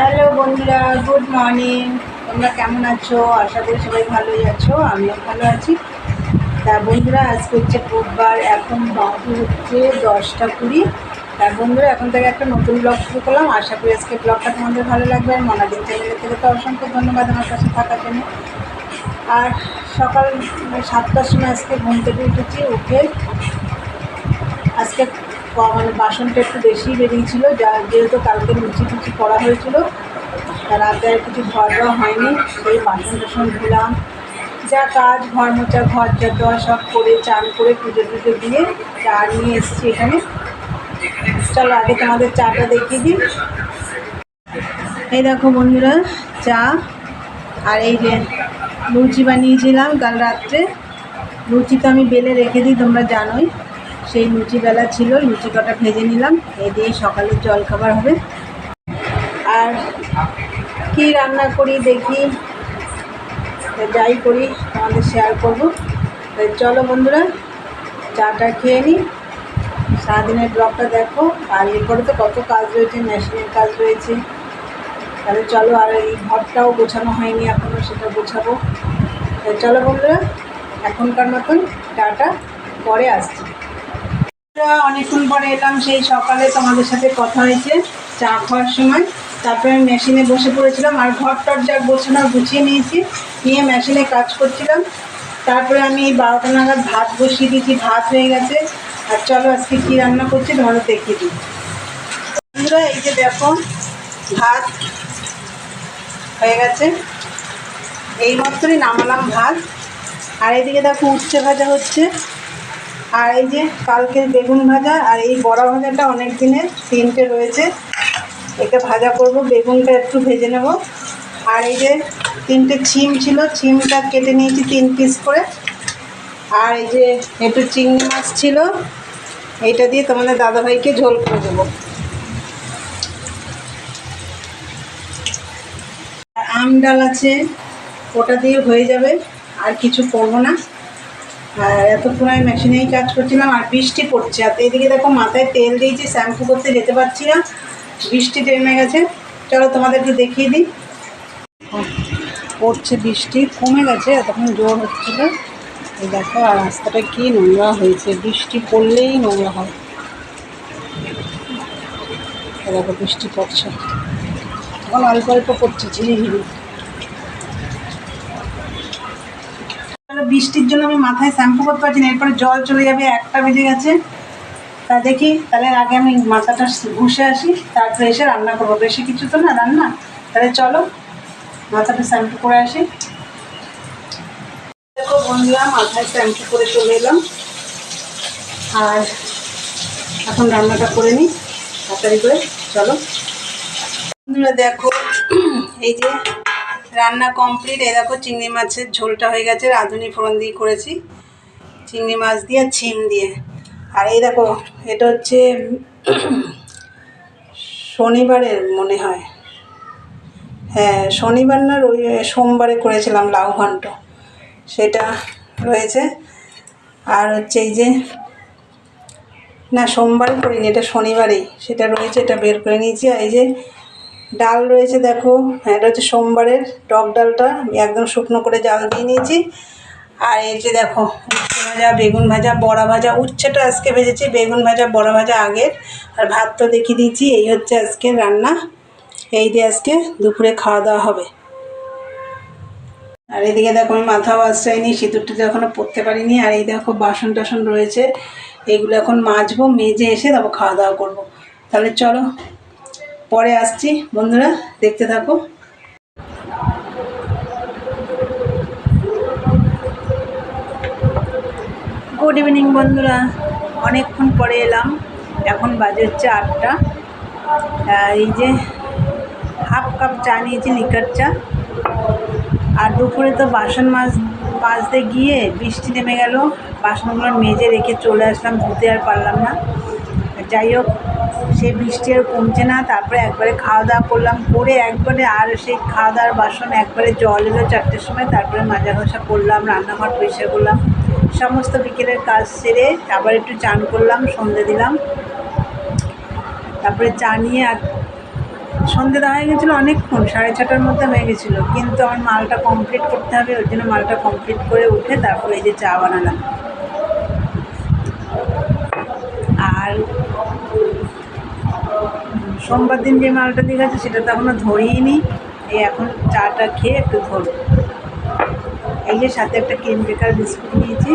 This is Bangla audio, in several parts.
হ্যালো বন্ধুরা, গুড মর্নিং। তোমরা কেমন আছো? আশা করি সবাই ভালোই আছো, আমিও ভালো আছি। তা বন্ধুরা, আজকে হচ্ছে বুধবার, এখন বাজে হচ্ছে দশটা কুড়ি। তা বন্ধুরা, এখন থেকে একটা নতুন ব্লগ শুরু করলাম। আশা করি আজকে ব্লগটা তোমাদের ভালো লাগবে। আর মনাদিন চ্যানেলের থেকে তো অসংখ্য ধন্যবাদ আমার কাছে থাকার জন্য। আর সকাল সাতটার সময় আজকে ঘুম থেকে উঠেছি, উঠে আজকে মানে বাসনটা একটু বেশি বেরিয়েছিল যা যেহেতু কালকে লুচি টুচি করা হয়েছিল রাতে আর কিছু ঘর দেওয়া হয়নি, সেই বাসন টাসন ধুলাম। যা কাজ, ঘর মোচা ঘর যা দেওয়া সব করে, চান করে পুজো টুজো দিয়ে চা নিয়ে এসেছি এখানে। চলো আগে তোমাদের চাটা দেখিয়ে দিই। এই দেখো বন্ধুরা, চা। আর এই যে লুচি বানিয়েছিলাম কাল রাত্রে। লুচি তো আমি বেলে রেখে দিই, তোমরা জানোই। সেই লুচি বেলা ছিল লুচি কটা ভেজে নিলাম এই দিয়ে সকালের জল খাবার হবে। আর কি রান্না করি দেখি যাই করি, তোমাদের শেয়ার করব। চলো বন্ধুরা, চাটা খেয়ে নিই সারাদিনের ব্লগটা দেখো, আর এরপরে তো কত কাজ রয়েছে মেশিনের কাজ রয়েছে। তাহলে চলো, আর এই ঘরটাও গোছানো হয়নি এখনও সেটা গোছাবো। চলো বন্ধুরা, এখনকার মতন টাটা, পরে আসছি। অনেকক্ষণ পরে এলাম, সেই সকালে তোমাদের সাথে কথা হয়েছে, চা খাওয়ার সময়। তারপরে আমি মেশিনে বসে পড়েছিলাম, আর ঘর টর যা গোছানো গুছিয়ে নিয়েছি, নিয়ে মেশিনে কাজ করছিলাম। তারপরে আমি বারোটা নাগাদ ভাত বসিয়ে দিয়েছি, ভাত হয়ে গেছে। আর চলো আজকে কী রান্না করছি তোমাদের দেখিয়ে দিই। বন্ধুরা, এই যে দেখো, ভাত হয়ে গেছে। এই মাত্রই নামালাম ভাত। আর এদিকে দেখো উচ্ছে ভাজা হচ্ছে। আর এই যে কালকের বেগুন ভাজা আর এই বড়া ভাজাটা অনেক দিনের, তিনটে রয়েছে। একে ভাজা করব, বেগুনটা একটু ভেজে নেব। আর এই যে তিনটে ছিম ছিল, ছিমটা কেটে নিয়েছি তিন পিস করে। আর এই যে একটু চিংড়ি মাছ ছিল এইটা দিয়ে তোমাদের দাদাভাইকে ঝোল করে দেবো। আম ডাল আছে, ওটা দিয়ে হয়ে যাবে, আর কিছু করব না। আর এতক্ষণ আমি মেশিনেই কাজ করছিলাম, আর বৃষ্টি পড়ছে। আর এদিকে দেখো মাথায় তেল দিয়েছি শ্যাম্পু করতে যেতে পারছি না, বৃষ্টি নেমে গেছে। চলো তোমাদেরকে দেখিয়ে দিই। পড়ছে বৃষ্টি, কমে গেছে, এতক্ষণ জোর হচ্ছিল। এই দেখো, আর রাস্তাটা কি নোংরা হয়েছে, বৃষ্টি পড়লেই নোংরা হয়। দেখো, বৃষ্টি পড়ছে। এখন অল্প অল্প পড়ছে ঝিরিঝিরি। বৃষ্টির জন্য আমি মাথায় শ্যাম্পু করতে পারছি না, এরপরে জল চলে যাবে, একটা বেজে গেছে। তা দেখি, তাহলে আগে আমি মাথাটা ঘুষে আসি, তারপরে এসে রান্না করব। বেশি কিছু তো না, রান্না? তাহলে চলো, মাথাটা শ্যাম্পু করে আসি। দেখো বন্ধুরা, মাথায় শ্যাম্পু করে চলে এলাম। আর এখন রান্নাটা করে নিই, তাড়াতাড়ি করে, চলো। বন্ধুরা দেখো, এই যে রান্না কমপ্লিট এই দেখো চিংড়ি মাছের ঝোলটা হয়ে গেছে, রাঁধুনি ফোড়ন দিয়ে করেছি। চিংড়ি মাছ দিয়ে ছিম দিয়ে। আর এই দেখো, এটা হচ্ছে শনিবারের মনে হয়। হ্যাঁ শনিবার না রবি সোমবারে করেছিলাম লাউ ঘন্ট। সেটা রয়েছে। আর হচ্ছে এই যে, না, সোমবার করিনি, এটা শনিবারেই। সেটা রয়েছে, এটা বের করে নিয়েছি। আর এই যে ডাল রয়েছে দেখো, এটা হচ্ছে সোমবারের টক ডালটা। একদম শুকনো করে জাল দিয়ে নিয়েছি। আর এই যে দেখো উচ্ছে ভাজা, বেগুন ভাজা, বড়া ভাজা, উচ্ছেটা আজকে ভেজেছি, বেগুন ভাজা, বড়া ভাজা আগের। আর ভাত তো দেখিয়ে দিয়েছি, এই হচ্ছে আজকে রান্না। এই দিয়ে আজকে দুপুরে খাওয়া দাওয়া হবে। আর এদিকে দেখো, আমি মাথাও আশ্রয়নি সিঁদুর তো এখনও পরতে পারিনি। আর এই দেখো, বাসন টাসন রয়েছে। এগুলো এখন মাজবো, মেজে এসে তারপর খাওয়া দাওয়া করব। তাহলে চলো পরে আসছি, বন্ধুরা, দেখতে থাকো। গুড ইভিনিং বন্ধুরা। অনেকক্ষণ পরে এলাম। এখন বাজে হচ্ছে আটটা। এই যে হাফ কাপ চা নিয়েছি লিকার চা। আর দুপুরে তো বাসন মাছ মাজতে গিয়ে বৃষ্টি নেমে গেল। বাসনগুলো মেজে রেখে চলে আসলাম, ধুতে আর পারলাম না। যাই হোক সেই বৃষ্টি আর কমছে না, তারপরে একবারে খাওয়া দাওয়া করলাম, করে একবারে আর সেই খাওয়া দাওয়ার বাসন একবারে জল এলো চারটের সময়, তারপরে মাজা ঘষা করলাম, রান্নাঘর পরিষ্কার করলাম, সমস্ত বিকেলের কাজ সেরে আবার একটু চান করলাম, সন্ধে দিলাম। তারপরে চা নিয়ে আর সন্ধে দেওয়া হয়ে গেছিল অনেকক্ষণ, সাড়ে ছটার মধ্যে হয়ে গেছিল, কিন্তু আমার মালটা কমপ্লিট করতে হবে ওই জন্য মালটা কমপ্লিট করে উঠে তারপরে এই যে চা বানালাম আর সোমবার দিন যে মালটা দিয়ে গেছে, সেটা তো এখনও ধরিয়ে নি এই এখন চাটা খেয়ে একটু ধরব। এই যে সাথে একটা কেন বেকার বিস্কুট নিয়েছি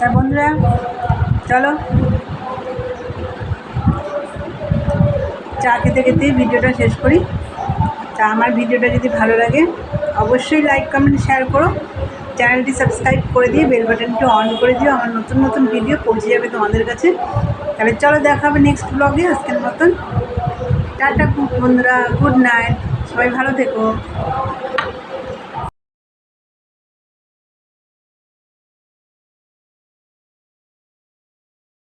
তা বন্ধুরা, চলো। চা খেতে খেতে ভিডিওটা শেষ করি। তা আমার ভিডিওটা যদি ভালো লাগে, অবশ্যই লাইক কমেন্ট শেয়ার করো। চ্যানেলটি সাবস্ক্রাইব করে দিয়ে বেল বাটনটি অন করে দিও। আমার নতুন নতুন ভিডিও পৌঁছে যাবে তোমাদের কাছে। তাহলে চলো দেখা হবে নেক্সট ব্লগে আজকের মতন। টাটা, বন্ধুরা গুড নাইট সবাই ভালো থেকো।